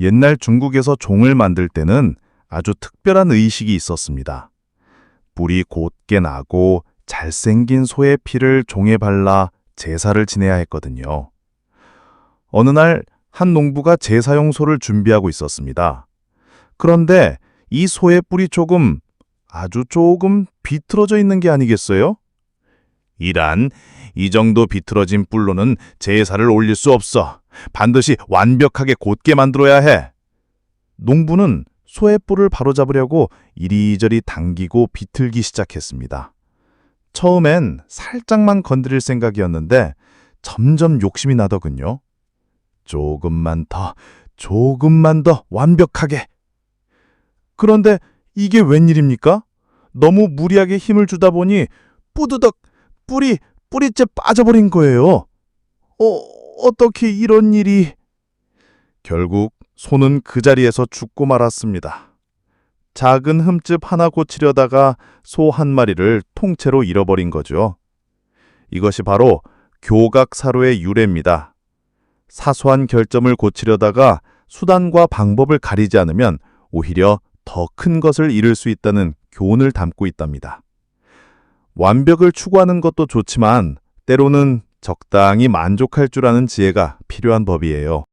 옛날 중국에서 종을 만들 때는 아주 특별한 의식이 있었습니다. 뿔이 곧게 나고 잘생긴 소의 피를 종에 발라 제사를 지내야 했거든요. 어느 날 한 농부가 제사용 소를 준비하고 있었습니다. 그런데 이 소의 뿔이 조금, 아주 조금 비틀어져 있는 게 아니겠어요? 이란, 이 정도 비틀어진 뿔로는 제사를 올릴 수 없어. 반드시 완벽하게 곧게 만들어야 해. 농부는 소의 뿔을 바로잡으려고 이리저리 당기고 비틀기 시작했습니다. 처음엔 살짝만 건드릴 생각이었는데 점점 욕심이 나더군요. 조금만 더, 조금만 더 완벽하게. 그런데 이게 웬일입니까? 너무 무리하게 힘을 주다 보니 뿌드덕 뿔이 뿌리째 빠져버린 거예요. 어, 어떻게 이런 일이... 결국 소는 그 자리에서 죽고 말았습니다. 작은 흠집 하나 고치려다가 소 한 마리를 통째로 잃어버린 거죠. 이것이 바로 교각사로의 유래입니다. 사소한 결점을 고치려다가 수단과 방법을 가리지 않으면 오히려 더 큰 것을 잃을 수 있다는 교훈을 담고 있답니다. 완벽을 추구하는 것도 좋지만 때로는 적당히 만족할 줄 아는 지혜가 필요한 법이에요.